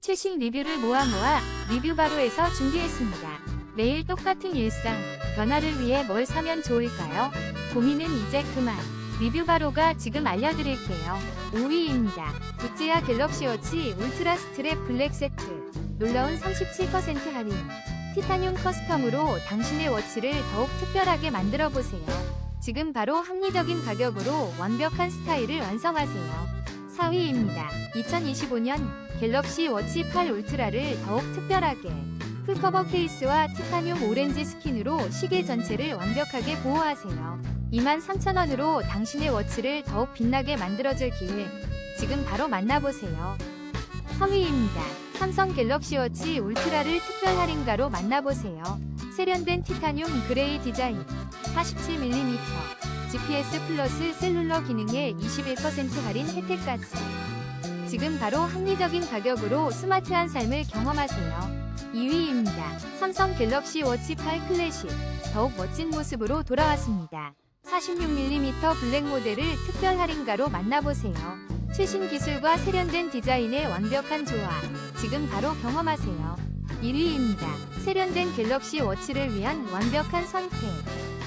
최신 리뷰를 모아 모아 리뷰 바로에서 준비했습니다. 매일 똑같은 일상, 변화를 위해 뭘 사면 좋을까요? 고민은 이제 그만. 리뷰 바로가 지금 알려드릴게요. 5위입니다. 부찌아 갤럭시 워치 울트라 스트랩 블랙 세트. 놀라운 37% 할인. 티타늄 커스텀으로 당신의 워치를 더욱 특별하게 만들어 보세요. 지금 바로 합리적인 가격으로 완벽한 스타일을 완성하세요. 4위입니다. 2025년 갤럭시 워치 8 울트라를 더욱 특별하게 풀커버 케이스와 티타늄 오렌지 스킨으로 시계 전체를 완벽하게 보호하세요. 23,000원으로 당신의 워치를 더욱 빛나게 만들어줄 기회 지금 바로 만나보세요. 3위입니다. 삼성 갤럭시 워치 울트라를 특별 할인가로 만나보세요. 세련된 티타늄 그레이 디자인 47mm GPS 플러스 셀룰러 기능에 21% 할인 혜택까지 지금 바로 합리적인 가격으로 스마트한 삶을 경험하세요. 2위입니다. 삼성 갤럭시 워치 8 클래식 더욱 멋진 모습으로 돌아왔습니다. 46mm 블랙 모델을 특별 할인가로 만나보세요. 최신 기술과 세련된 디자인의 완벽한 조화 지금 바로 경험하세요. 1위입니다. 세련된 갤럭시 워치를 위한 완벽한 선택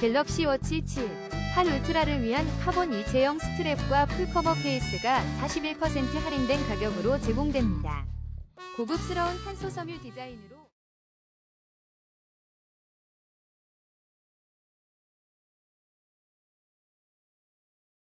갤럭시 워치 7 8 울트라를 위한 카본 일체형 스트랩과 풀커버 케이스가 41% 할인된 가격으로 제공됩니다. 고급스러운 탄소 섬유 디자인으로